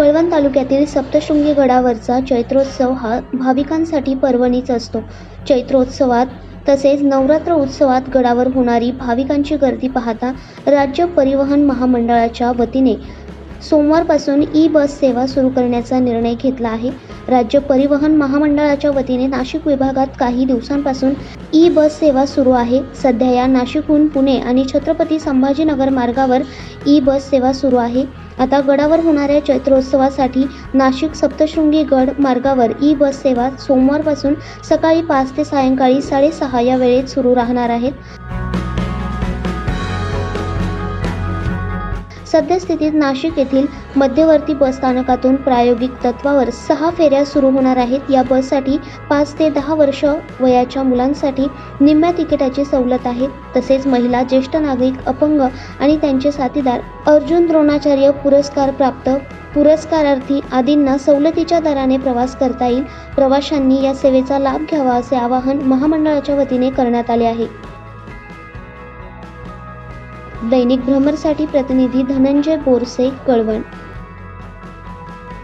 कळवण तालुक्यातील सप्तशृंगी गडावरचा चैत्रोत्सव हा भाविकांसाठी पर्वणीच असतो. चैत्रोत्सवात तसेच नवरात्र उत्सवात गडावर होणारी भाविकांची गर्दी पाहता राज्य परिवहन महामंडळाच्या वतीने सोमवारपासून ई बस सेवा सुरू करण्याचा निर्णय घेतला आहे. राज्य परिवहन महामंडळाच्या वतीने नाशिक विभागात काही दिवसांपासून ई बस सेवा सुरू आहे. सध्या या नाशिकहून पुणे आणि छत्रपती संभाजीनगर मार्गावर ई बस सेवा सुरू आहे. आता गडावर होणाऱ्या चैत्रोत्सवासाठी नाशिक सप्तशृंगी गड मार्गावर ई बस सेवा सोमवारपासून सकाळी पाच ते सायंकाळी साडेसहा या वेळेत सुरू राहणार आहेत. सद्यस्थितीत नाशिक येथील मध्यवर्ती बसस्थानकातून प्रायोगिक तत्वावर सहा फेऱ्या सुरू होणार आहेत. या बससाठी पाच ते दहा वर्ष वयाच्या मुलांसाठी निम्म्या तिकिटाची सवलत आहे. तसेच महिला ज्येष्ठ नागरिक अपंग आणि त्यांचे साथीदार अर्जुन द्रोणाचार्य पुरस्कार प्राप्त पुरस्कारार्थी आदींना सवलतीच्या दराने प्रवास करता येईल. प्रवाशांनी या सेवेचा लाभ घ्यावा असे आवाहन महामंडळाच्या वतीने करण्यात आले आहे. दैनिक भ्रमरसाठी प्रतिनिधी धनंजय बोरसे कळवण